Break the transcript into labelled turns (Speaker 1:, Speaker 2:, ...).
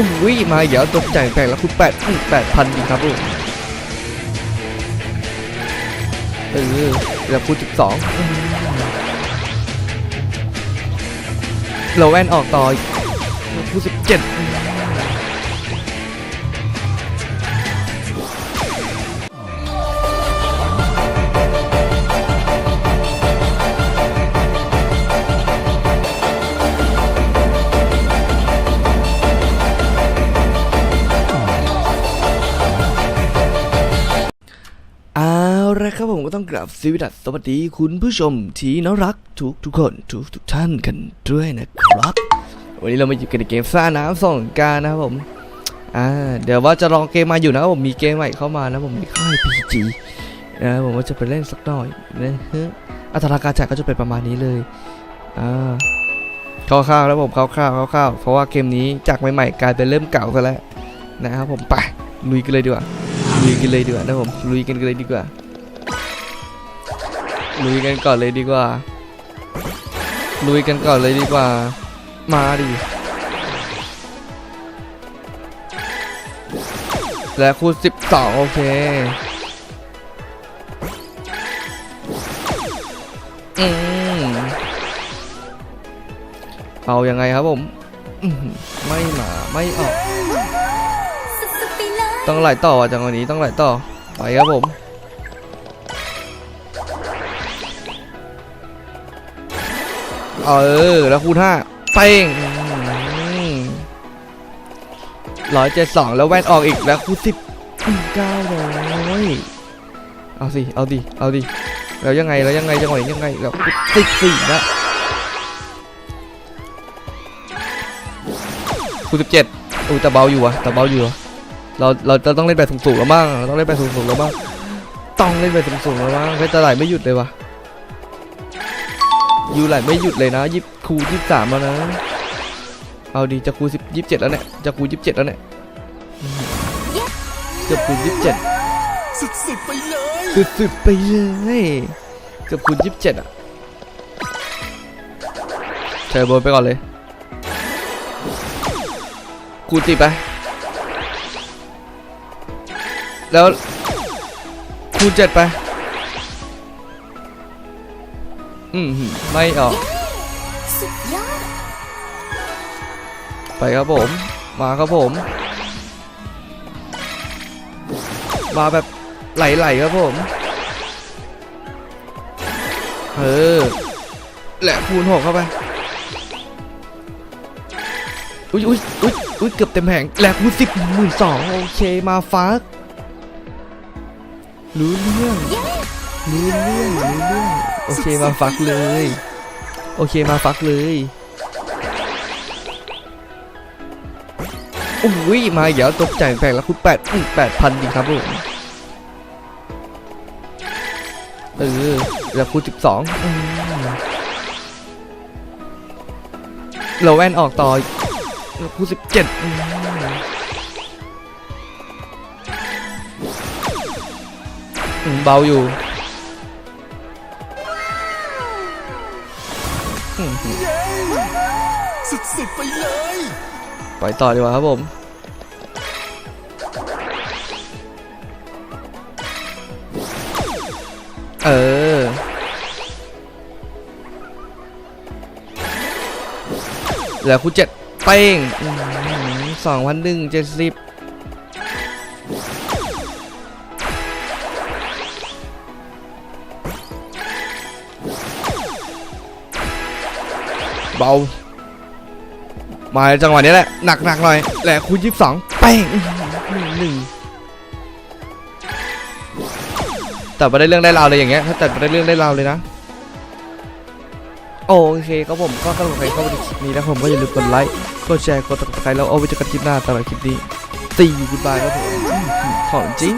Speaker 1: อุ้ยมาเดี๋ยวตกใจแพงแล้วคุณแปดแปดพันดีครับลูกเออแล้วคูณสิบสองเราแว่นออกต่อคูณสิบเจ็ด ละครับผมก็ต้องกราบสวัสดีสวัสดีคุณผู้ชมที่น่ารักทุกทุกคนทุกทุกท่านกันด้วยนะครับ วันนี้เรามาอยู่กันในเกมซ่าน้ำสองการนะครับผมอ่าเดี๋ยวว่าจะลองเกมมาอยู่นะผมมีเกมใหม่เข้ามานะผมมีค่าย PG นะผมว่าจะไปเล่นสักหน่อยนะฮะอัตราการจ่ายก็จะเป็นประมาณนี้เลยอ่าคร่าวๆแล้วผมคร่าวๆคร่าวๆเพราะว่าเกมนี้จากใหม่ๆกลายเป็นเริ่มเก่าซะแล้วนะครับผมไปลุยกันเลยดีกว่าลุยกันเลยดีกว่านะผมลุยกันเลยดีกว่า ลุยกันก่อนเลยดีกว่า ลุยกันก่อนเลยดีกว่า มาดิ และคูณสิบสองโอเค อืมเอายังไงครับผมอื้อหือไม่มา ไม่ออก
Speaker 2: สุดๆไปเลย
Speaker 1: ต้องไหลต่ออะจังหวะนี้ต้องไหลต่อ ไปครับผม เออ แล้วคูณห้าเป้งร้อยเจ็ดสองแล้วแว่นออกอีกแล้วคูณสิบเก้าร้อยเอาสิ เอาดิ เอาดิ แล้วยังไง แล้วยังไงจังหวะนี้ยังไง แล้วสิบสี่นะคูณสิบเจ็ดอุ้ยแต่เบาอยู่อะแต่เบาอยู่อะเรา เราจะต้องเล่นแบบสูงๆแล้วบ้างเราต้องเล่นแบบสูงๆแล้วบ้าง ต้องเล่นแบบสูงๆแล้วบ้างเพชรจะไหลไม่หยุดเลยวะ ยูไหลไม่หยุดเลยนะยิบครูยี่สามแล้วนะเอาดีจะครูสิบยี่สิบเจ็ดแล้วเนี่ยจะครูยี่สิบเจ็ดแล้วเนี่ยอืมเกือบครูยี่สิบเจ็ด
Speaker 3: สุดๆไปเลย
Speaker 1: สุดๆไปเลยเกือบครูยี่สิบเจ็ดอะเทอร์โบไปก่อนเลยครูสิบไป แล้วคูณเจ็ดไป อืมไม่ออก ไปครับผม มาครับผม มาแบบไหลๆครับผม เออแหละคูณหกเข้าไป อุ้ยอุ้ยอุ้ยอุ้ยเกือบเต็มแผงแหละคูณสิบหมื่นสองโอเคมาฟักรู้เรื่อง รู้เรื่องรู้เรื่องโอเคมาฟักเลย โอเคมาฟักเลยอุ้ยมาเดี๋ยวตกใจแปลงแล้วคุณแปดแปดพันดีครับผมเออแล้วคูณสิบสองเราแว่นออกต่อล้วคูณสิบเจ็ดเบาอยู่
Speaker 3: สุดๆไปเลย
Speaker 1: ไปต่อดีกว่าครับผม เออเหลือคูณเจ็ดเป้งสองพันหนึ่งเจ็ดสิบ เบา มาจังหวะนี้แหละ หนักหนักๆหน่อย แหละคูณยี่สิบสองเป้งอื้อหือหนึ่งแต่ไม่ได้เรื่องได้ราวเลยอย่างเงี้ย ถ้าแต่ไม่ได้เรื่องได้ราวเลยนะ โอเคครับผมก็สำหรับใครเข้ามาดูคลิปนี้นะครับผมก็อย่าลืมกดไลค์ กดแชร์ กดติดตามแล้วเอาไว้เจอกันคลิปหน้าสำหรับคลิปนี้ตียุบายครับผมของจริง